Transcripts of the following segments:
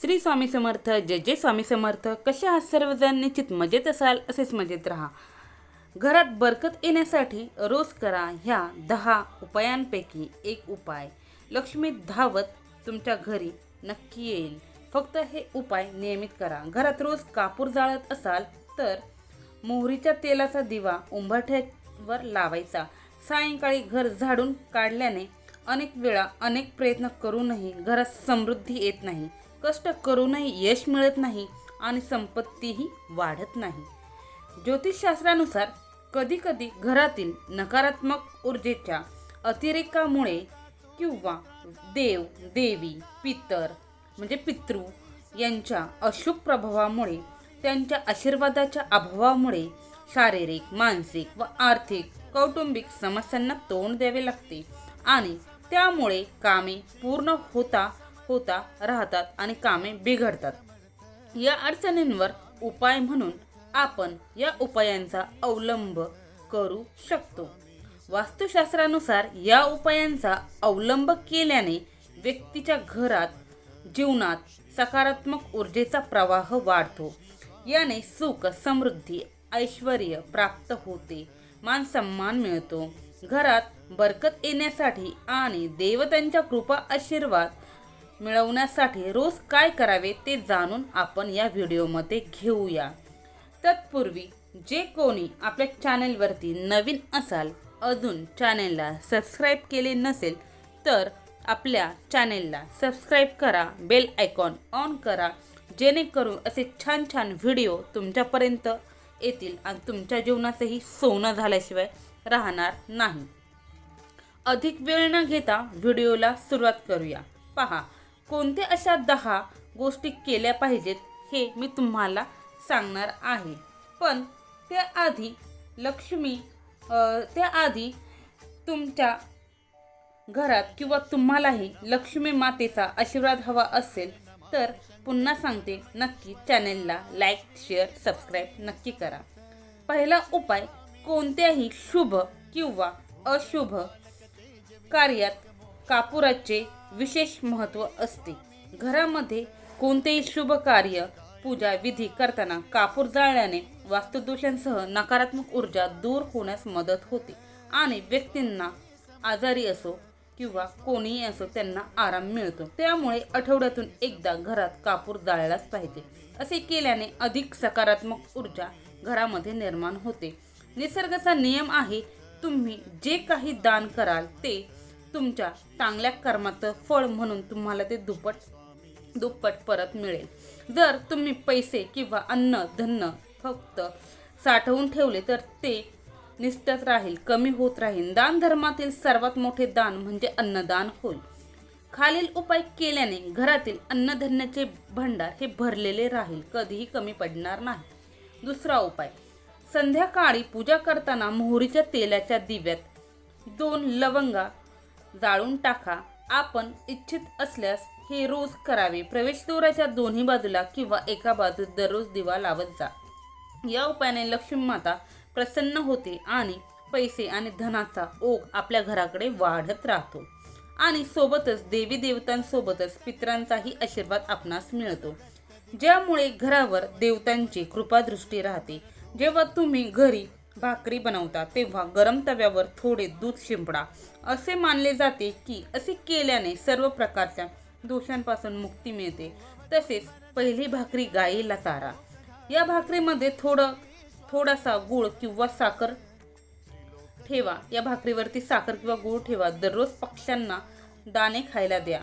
श्री स्वामी समर्थ जय जय स्वामी समर्थ. कसे आहात सर्वजण? निश्चित मजेत असाल असेच मजेत राहा. घरात बरकत येण्यासाठी रोज करा ह्या दहा उपायांपैकी एक उपाय. लक्ष्मी धावत तुमच्या घरी नक्की येईल. फक्त हे उपाय नियमित करा. घरात रोज कापूर जाळत असाल तर मोहरीच्या तेलाचा दिवा उंबरठ्यावर लावायचा. सायंकाळी घर झाडून काढल्याने अनेक वेळा अनेक प्रयत्न करूनही घरात समृद्धी येत नाही. कष्ट करूनही यश मिळत नाही आणि संपत्तीही वाढत नाही. ज्योतिषशास्त्रानुसार कधीकधी घरातील नकारात्मक ऊर्जेच्या अतिरेकामुळे किंवा देव देवी पितर म्हणजे पितृ यांच्या अशुभ प्रभावामुळे त्यांच्या आशीर्वादाच्या अभावामुळे शारीरिक मानसिक व आर्थिक कौटुंबिक समस्यांना तोंड द्यावे लागते आणि त्यामुळे कामे पूर्ण होता होता राहतात आणि कामे बिघडतात. या अडचणींवर उपाय म्हणून आपण या उपायांचा अवलंब करू शकतो. वास्तुशास्त्रानुसार या उपायांचा अवलंब केल्याने व्यक्तीच्या घरात जीवनात सकारात्मक ऊर्जेचा प्रवाह वाढतो. याने सुख समृद्धी ऐश्वर प्राप्त होते. मान सन्मान मिळतो. घरात बरकत येण्यासाठी आणि देवतांच्या कृपा आशीर्वाद मिळवण्यासाठी रोज काय करावे ते जाणून आपण या व्हिडिओमध्ये घेऊया. तत्पूर्वी जे कोणी आपल्या चॅनेलवरती नवीन असाल अजून चॅनेलला सबस्क्राईब केले नसेल तर आपल्या चॅनेलला सबस्क्राईब करा बेल आयकॉन ऑन करा जेणेकरून असे छान छान व्हिडिओ तुमच्यापर्यंत येतील आणि तुमच्या जीवनाचंही सोनं झाल्याशिवाय राहणार नाही. अधिक वेळ न घेता व्हिडिओला सुरुवात करूया. पहा कोणत्या अशा दहा गोष्टी केल्या पाहिजेत हे मी तुम्हाला सांगणार आहे. पण त्याआधी लक्ष्मी त्याआधी तुमच्या घरात किंवा तुम्हालाही लक्ष्मी मातेचा आशीर्वाद हवा असेल तर पुन्हा सांगते नक्की चॅनेलला लाईक शेअर सबस्क्राईब नक्की करा. पहिला उपाय कोणत्याही शुभ किंवा अशुभ कार्यात कापुराचे विशेष महत्त्व असते. घरामध्ये कोणतेही शुभ कार्य पूजा विधी करताना कापूर जाळल्याने वास्तुदोषांसह नकारात्मक ऊर्जा दूर होण्यास मदत होते आणि व्यक्तींना आजारी असो किंवा कोणीही असो त्यांना आराम मिळतो. त्यामुळे आठवड्यातून एकदा घरात कापूर जाळलाच पाहिजे. असे केल्याने अधिक सकारात्मक ऊर्जा घरामध्ये निर्माण होते. निसर्गाचा नियम आहे तुम्ही जे काही दान कराल ते तुमच्या चांगल्या कर्माचं फळ म्हणून तुम्हाला ते दुप्पट दुप्पट परत मिळेल. जर तुम्ही पैसे किंवा अन्न धन्न फक्त साठवून ठेवले तर ते निष्ठच राहील कमी होत राहील. दान धर्मातील सर्वात मोठे दान म्हणजे अन्नदान होय. खालील उपाय केल्याने घरातील अन्नधान्याचे भांडार हे भरलेले राहील कधीही कमी पडणार नाही. दुसरा उपाय संध्याकाळी पूजा करताना मोहरीच्या तेलाच्या दिव्यात दोन लवंगा जाळून टाका. आपण इच्छित असल्यास हे रोज करावे. प्रवेशद्वाराच्या दोन्ही बाजूला किंवा एका बाजूस दररोज दिवा लावत जा. या उपायाने लक्ष्मी माता प्रसन्न होते आणि पैसे आणि धनाचा ओघ आपल्या घराकडे वाढत राहतो. आणि सोबतच देवी देवतांसोबतच पितरांचाही आशीर्वाद आपणास मिळतो. ज्यामुळे घरावर देवतांची कृपादृष्टी राहते. जेव्हा तुम्ही घरी भाकरी बनवता तेव्हा गरम तव्यावर थोडे दूध शिंपडा. असे मानले जाते की असे केल्याने सर्व प्रकारच्या दोषांपासून मुक्ती मिळते. तसेच पहिली भाकरी गाईला चारा. या भाकरीमध्ये थोडं थोडासा गूळ किंवा साखर ठेवा. या भाकरीवरती साखर किंवा गूळ ठेवा. दररोज पक्ष्यांना दाणे खायला द्या.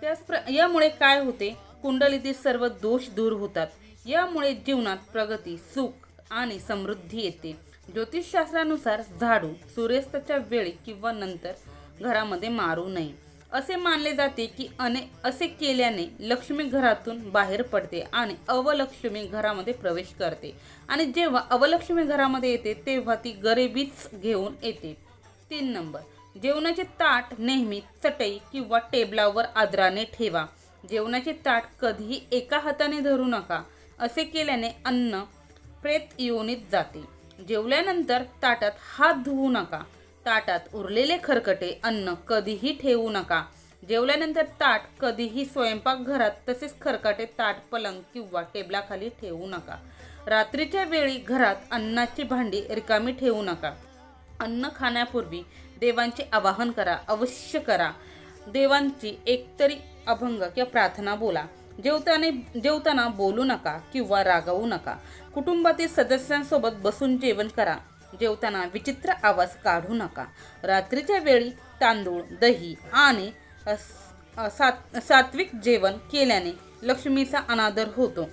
त्याच प्र यामुळे काय होते? कुंडलीतील सर्व दोष दूर होतात. यामुळे जीवनात प्रगती सुख आणि समृद्धी येते. ज्योतिषशास्त्रानुसार झाडू सूर्यास्ताच्या वेळी किंवा नंतर घरामध्ये मारू नये. असे मानले जाते की अने असे केल्याने लक्ष्मी घरातून बाहेर पडते आणि अवलक्ष्मी घरामध्ये प्रवेश करते. आणि जेव्हा अवलक्ष्मी घरामध्ये येते तेव्हा ती गरिबीच घेऊन येते. तीन नंबर. जेवणाचे ताट नेहमी चटई किंवा टेबलावर आदराने ठेवा. जेवणाचे ताट कधीही एका हाताने धरू नका. असे केल्याने अन्न प्रेत योनीत जाते. जेवल्यानंतर ताटात हात धुवू नका. ताटात उरलेले खरकटे अन्न कधीही ठेवू नका. जेवल्यानंतर ताट कधीही स्वयंपाकघरात तसेच खरकाटे ताट पलंग किंवा टेबलाखाली ठेवू नका. रात्रीच्या वेळी घरात अन्नाची भांडी रिकामी ठेवू नका. अन्न खाण्यापूर्वी देवांचे आवाहन करा अवश्य करा. देवांची एकतरी अभंग किंवा प्रार्थना बोला. जेवताना जेवताना बोलू नका किंवा रागवू नका. कुटुंबातील सदस्यांसोबत बसून जेवण करा. जेवताना विचित्र आवाज काढू नका. रात्रीच्या वेळी तांदूळ दही आणि सात सात्विक जेवण केल्याने लक्ष्मीचा अनादर होतो.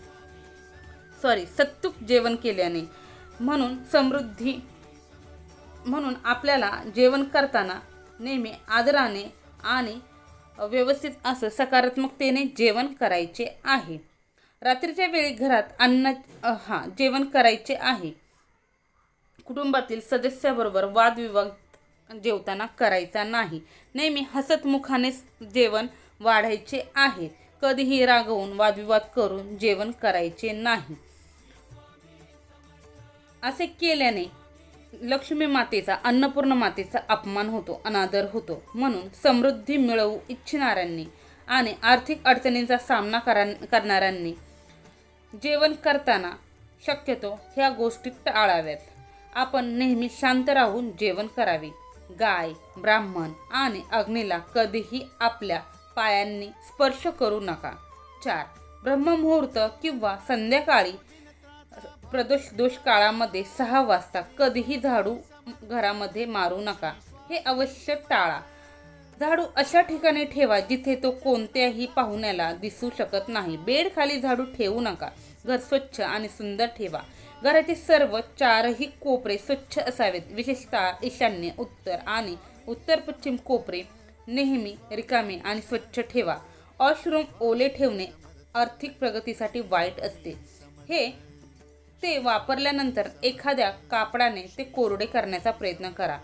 सॉरी सत्तुक जेवण केल्याने. म्हणून समृद्धी म्हणून आपल्याला जेवण करताना नेहमी आदराने आणि व्यवस्थित असं सकारात्मकतेने जेवण करायचे आहे. रात्रीच्या वेळी घरात अन्न हा हां जेवण करायचे आहे. कुटुंबातील सदस्याबरोबर वादविवाद जेवताना करायचा नाही. नेहमी हसतमुखानेच जेवण वाढायचे आहे. कधीही रागवून वादविवाद करून जेवण करायचे नाही. असे केल्याने लक्ष्मी मातेचा अन्नपूर्ण मातेचा अपमान होतो अनादर होतो. म्हणून समृद्धी मिळवू इच्छिणाऱ्यांनी आणि आर्थिक अडचणींचा सामना करा करणाऱ्यांनी जेवण करताना शक्यतो ह्या गोष्टी टाळाव्यात. आपण नेहमी शांत राहून जेवण करावे. गाय ब्राह्मण आणि अग्नीला कधीही आपल्या पायांनी स्पर्श करू नका. चार ब्रह्ममुहूर्त किंवा संध्याकाळी प्रदोष दोष काळामध्ये सहा वाजता कधीही झाडू घरामध्ये मारू नका. हे अवश्य टाळा. झाडू अशा ठिकाणी ठेवा जिथे तो कोणत्याही पाहुण्याला दिसू शकत नाही. बेड खाली झाडू ठेवू नका. घर स्वच्छ आणि सुंदर ठेवा. घराचे सर्व चारही कोपरे स्वच्छ असावेत. विशेषतः ईशान्य उत्तर आणि उत्तर पश्चिम कोपरे नेहमी रिकामे आणि स्वच्छ ठेवा. वॉशरूम ओले ठेवणे आर्थिक प्रगतीसाठी वाईट असते. हे ते वापरल्यानंतर एखाद्या कापडाने ते कोरडे करण्याचा प्रयत्न करा.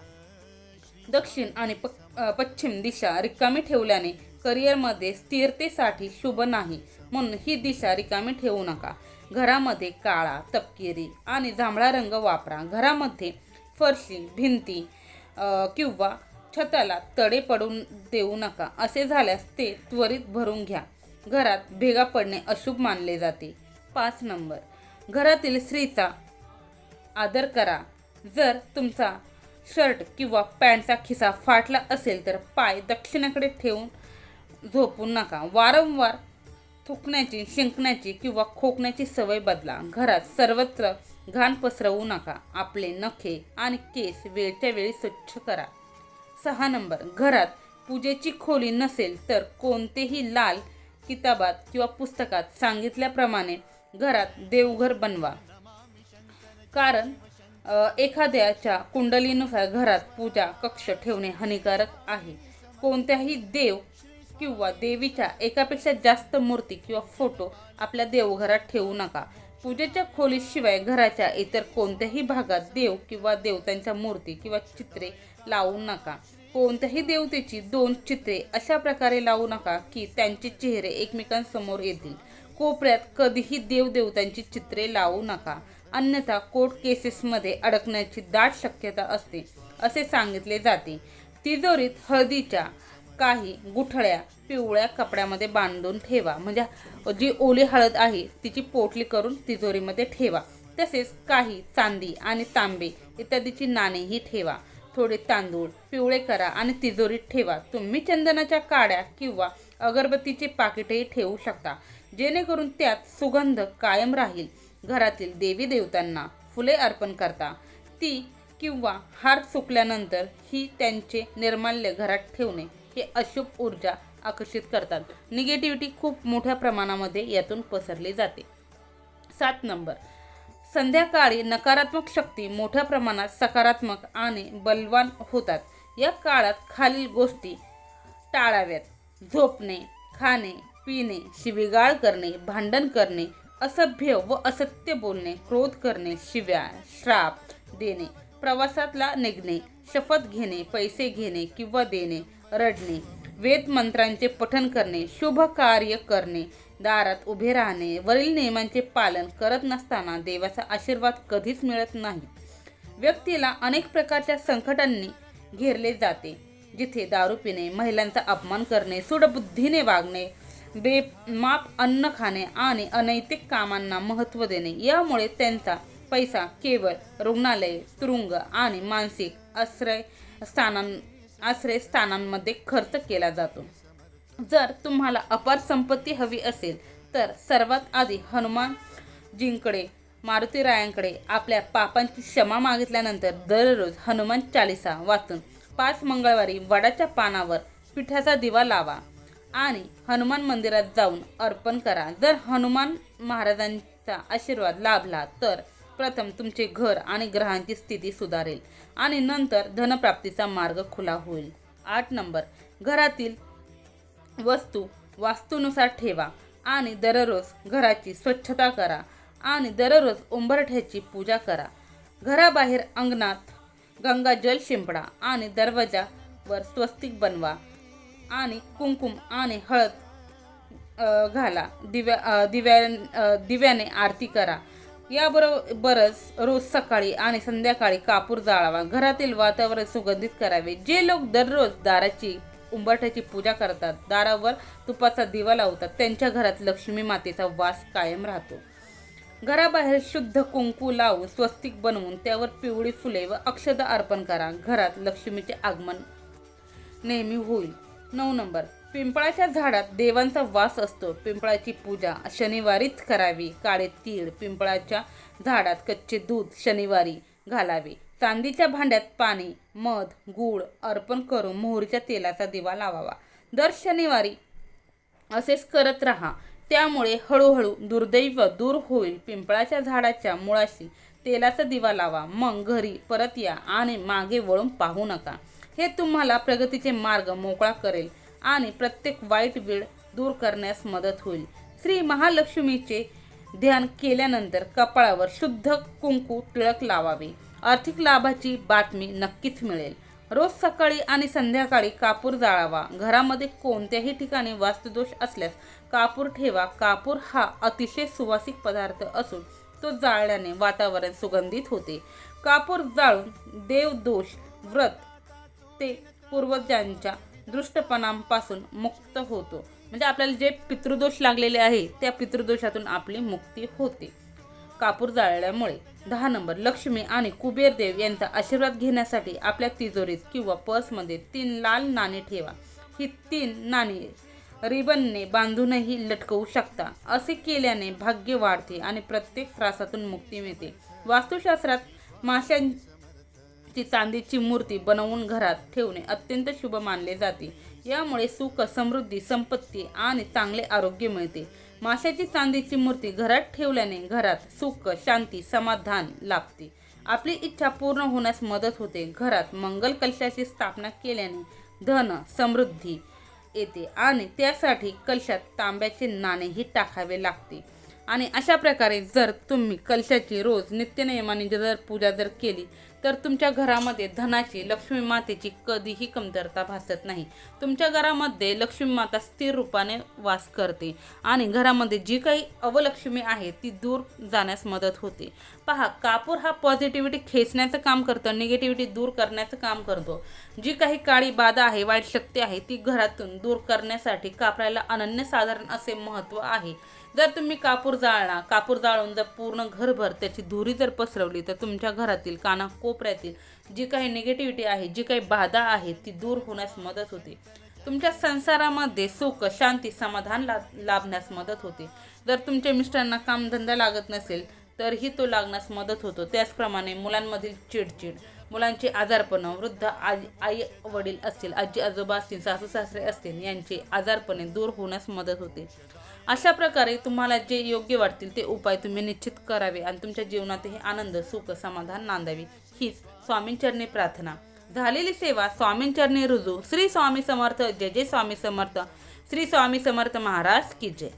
दक्षिण आणि प पश्चिम दिशा रिकामी ठेवल्याने करिअरमध्ये स्थिरतेसाठी शुभ नाही म्हणून ही दिशा रिकामी ठेवू नका. घरामध्ये काळा तपकिरी आणि जांभळा रंग वापरा. घरामध्ये फरशी भिंती किंवा छताला तडे पडून देऊ नका. असे झाल्यास ते त्वरित भरून घ्या. घरात भेगा पडणे अशुभ मानले जाते. पाच नंबर. घरातील स्त्रीचा आदर करा. जर तुमचा शर्ट किंवा पॅन्टचा खिसा फाटला असेल तर पाय दक्षिणेकडे ठेवून झोपू नका. वारंवार थुकण्याची शिंकण्याची किंवा खोकण्याची सवय बदला. घरात सर्वत्र घाण पसरवू नका. आपले नखे आणि केस वेळच्या वेळी स्वच्छ करा. सहा नंबर. घरात पूजेची खोली नसेल तर कोणतेही लाल किताबात किंवा पुस्तकात सांगितल्याप्रमाणे घरात देवघर बनवा. कारण एखाद्याच्या कुंडलीनुसार घरात पूजा कक्ष ठेवणे हानिकारक आहे. कोणत्याही देव किंवा देवीच्या एकापेक्षा जास्त मूर्ती किंवा फोटो आपल्या देवघरात ठेवू नका. पूजेच्या खोलीशिवाय घराच्या इतर कोणत्याही भागात देव किंवा देवतांच्या मूर्ती किंवा चित्रे लावू नका. कोणत्याही देवतेची दोन चित्रे अशा प्रकारे लावू नका की त्यांचे चेहरे एकमेकांसमोर येतील. कोपऱ्यात कधीही देवदेवतांची चित्रे लावू नका. अन्यथा कोर्ट केसेसमध्ये अडकण्याची दाट शक्यता असते असे सांगितले जाते. तिजोरीत हळदीच्या काही गुठळ्या पिवळ्या कपड्यामध्ये बांधून ठेवा. म्हणजे जी ओली हळद आहे तिची पोटली करून तिजोरीमध्ये ठेवा. तसेच काही चांदी आणि तांबे इत्यादीची नाणेही ठेवा. थोडे तांदूळ पिवळे करा आणि तिजोरीत ठेवा. तुम्ही चंदनाच्या काड्या किंवा अगरबत्तीचे पाकिटही ठेवू शकता. जेणेकरून त्यात सुगंध कायम राहील. घरातील देवी देवतांना फुले अर्पण करता. ती किंवा हार सुकल्यानंतर ही त्यांचे निर्माल्य घरात ठेवणे हे अशुभ ऊर्जा आकर्षित करतात. निगेटिव्हिटी खूप मोठ्या प्रमाणामध्ये यातून पसरली जाते. सात नंबर. संध्याकाळी नकारात्मक शक्ती मोठ्या प्रमाणात सकारात्मक आणि बलवान होतात. या काळात खालील गोष्टी टाळाव्यात. झोपणे खाणे पिणे शिवीगाळ करणे भांडण करणे असभ्य व असत्य बोलणे क्रोध करणे शिव्या श्राप देणे प्रवासातला निघणे शपथ घेणे पैसे घेणे किंवा देणे रडणे वेद मंत्रांचे करणे शुभ कार्य करणे दारात उभे राहणे वरील नियमांचे पालन करत नसताना देवाचा आशीर्वाद कधीच मिळत नाही. व्यक्तीला अनेक प्रकारच्या संकटांनी घेरले जाते जिथे दारू पिणे महिलांचा अपमान करणे सुडबुद्धीने वागणे बेमाप अन्न खाणे आणि अनैतिक कामांना महत्त्व देणे. यामुळे त्यांचा पैसा केवळ रुग्णालये तुरुंग आणि मानसिक आश्रय स्थानां आश्रयस्थानांमध्ये खर्च केला जातो. जर तुम्हाला अपार संपत्ती हवी असेल तर सर्वात आधी हनुमानजींकडे मारुतीरायांकडे आपल्या पापांची क्षमा मागितल्यानंतर दररोज हनुमान चालिसा वाचून पाच मंगळवारी वडाच्या पानावर पिठाचा दिवा लावा. आणि हनुमान मंदिरात जाऊन अर्पण करा. जर हनुमान महाराजांचा आशीर्वाद लाभला तर प्रथम तुमचे घर आणि ग्रहांची स्थिती सुधारेल आणि नंतर धनप्राप्तीचा मार्ग खुला होईल. आठ नंबर. घरातील वस्तू वास्तूनुसार ठेवा आणि दररोज घराची स्वच्छता करा आणि दररोज उंबरठ्याची पूजा करा. घराबाहेर अंगणात गंगाजल शिंपडा आणि दरवाजावर स्वस्तिक बनवा. आणि कुंकुम आणि हळद घाला. दिव्या दिव्या दिव्याने आरती करा. याबरोबरच रोज सकाळी आणि संध्याकाळी कापूर जाळावा. घरातील वातावरण सुगंधित करावे. जे लोक दररोज दाराची उंबरठ्याची पूजा करतात दारावर तुपाचा दिवा लावतात त्यांच्या घरात लक्ष्मी मातेचा वास कायम राहतो. घराबाहेर शुद्ध कुंकू लावून स्वस्तिक बनवून त्यावर पिवळी फुले व अक्षदा अर्पण करा. घरात लक्ष्मीचे आगमन नेहमी होईल. नऊ नंबर. पिंपळाच्या झाडात देवांचा वास असतो. पिंपळाची पूजा शनिवारीच करावी. काळे तीळ पिंपळाच्या झाडात कच्चे दूध शनिवारी घालावे. चांदीच्या भांड्यात पाणी मध गूळ अर्पण करून मोहरीच्या तेलाचा दिवा लावावा. दर शनिवारी असेच करत राहा. त्यामुळे हळूहळू दुर्दैव दूर होईल. पिंपळाच्या झाडाच्या मुळाशी तेलाचा दिवा लावा. मग घरी परत या आणि मागे वळून पाहू नका. हे तुम्हाला प्रगतीचे मार्ग मोकळा करेल आणि प्रत्येक वाईट वेळ दूर करण्यास मदत होईल. श्री महालक्ष्मीचे ध्यान केल्यानंतर कपाळावर शुद्ध कुंकू टिळक लावावे. आर्थिक लाभाची बातमी नक्कीच मिळेल. रोज सकाळी आणि संध्याकाळी कापूर जाळावा. घरामध्ये कोणत्याही ठिकाणी वास्तुदोष असल्यास कापूर ठेवा. कापूर हा अतिशय सुवासिक पदार्थ असून तो जाळल्याने वातावरण सुगंधित होते. कापूर जाळून देवदोष व्रत ते पूर्वजांच्या दृष्टपणांपासून मुक्त होतो. म्हणजे आपल्याला जे पितृदोष लागलेले आहे त्या पितृदोषातून आपली मुक्ती होते. कापूर जाळल्यामुळे दहा नंबर लक्ष्मी आणि कुबेर देव यांचा आशीर्वाद घेण्यासाठी आपल्या तिजोरीत किंवा पर्समध्ये तीन लाल नाणी ठेवा. ही तीन नाणी रिबनने बांधूनही लटकवू शकता. असे केल्याने भाग्य वाढते आणि प्रत्येक त्रासातून मुक्ती मिळते. वास्तुशास्त्रात माशां ती चांदीची मूर्ती बनवून घरात ठेवणे अत्यंत शुभ मानले जाते. यामुळे सुख समृद्धी संपत्ती आणि चांगले आरोग्य मिळते. माशाची चांदीची मूर्ती घरात ठेवल्याने घरात सुख शांती समाधान लाभते. आपली इच्छा पूर्ण होण्यास मदत होते. घरात मंगल कलशाची स्थापना केल्याने धन समृद्धी येते आणि त्यासाठी कलशात तांब्याचे नाणेही टाकावे लागते. आणि अशा प्रकारे जर तुम्ही कलशाची रोज नित्यनियमाने जर पूजा जर केली तर तुमच्या घरामध्ये धनाची लक्ष्मी मातेची कधीही कमतरता भासत नाही. तुमच्या घरामध्ये लक्ष्मी माता स्थिर रूपाने वास करते आणि घरामध्ये जी काही अवलक्ष्मी आहे ती दूर जाण्यास मदत होते. पहा कापूर हा पॉझिटिव्हिटी खेचण्याचं काम करतो निगेटिव्हिटी दूर करण्याचं काम करतो. जी काही काळी बाधा आहे वाईट शक्ती आहे ती घरातून दूर करण्यासाठी कापराला अनन्यसाधारण असे महत्त्व आहे. जर तुम्ही कापूर जाळला कापूर जाळून जर पूर्ण घरभर त्याची धुरी जर पसरवली तर तुमच्या घरातील काना कोपऱ्यातील जी काही निगेटिव्हिटी आहे जी काही बाधा आहे ती दूर होण्यास मदत होते. तुमच्या संसारामध्ये सुख शांती समाधान ला लाभण्यास मदत होते. जर तुमच्या मिस्टरांना कामधंदा लागत नसेल तरही तो लागण्यास मदत होतो. त्याचप्रमाणे मुलांमधील चिडचिड मुलांचे आजारपणं वृद्ध आई आई वडील असतील आजी आजोबा असतील सासू सासरे असतील यांचे आजारपणे दूर होण्यास मदत होते. अशा प्रकारे तुम्हाला जे योग्य वाटतील ते उपाय तुम्ही निश्चित करावे आणि तुमच्या जीवनातही आनंद सुख समाधान नांदावे. हीच स्वामींचरणी प्रार्थना. झालेली सेवा स्वामींचरणी रुजू. श्री स्वामी समर्थ. जय जय स्वामी समर्थ. श्री स्वामी समर्थ महाराज की जय.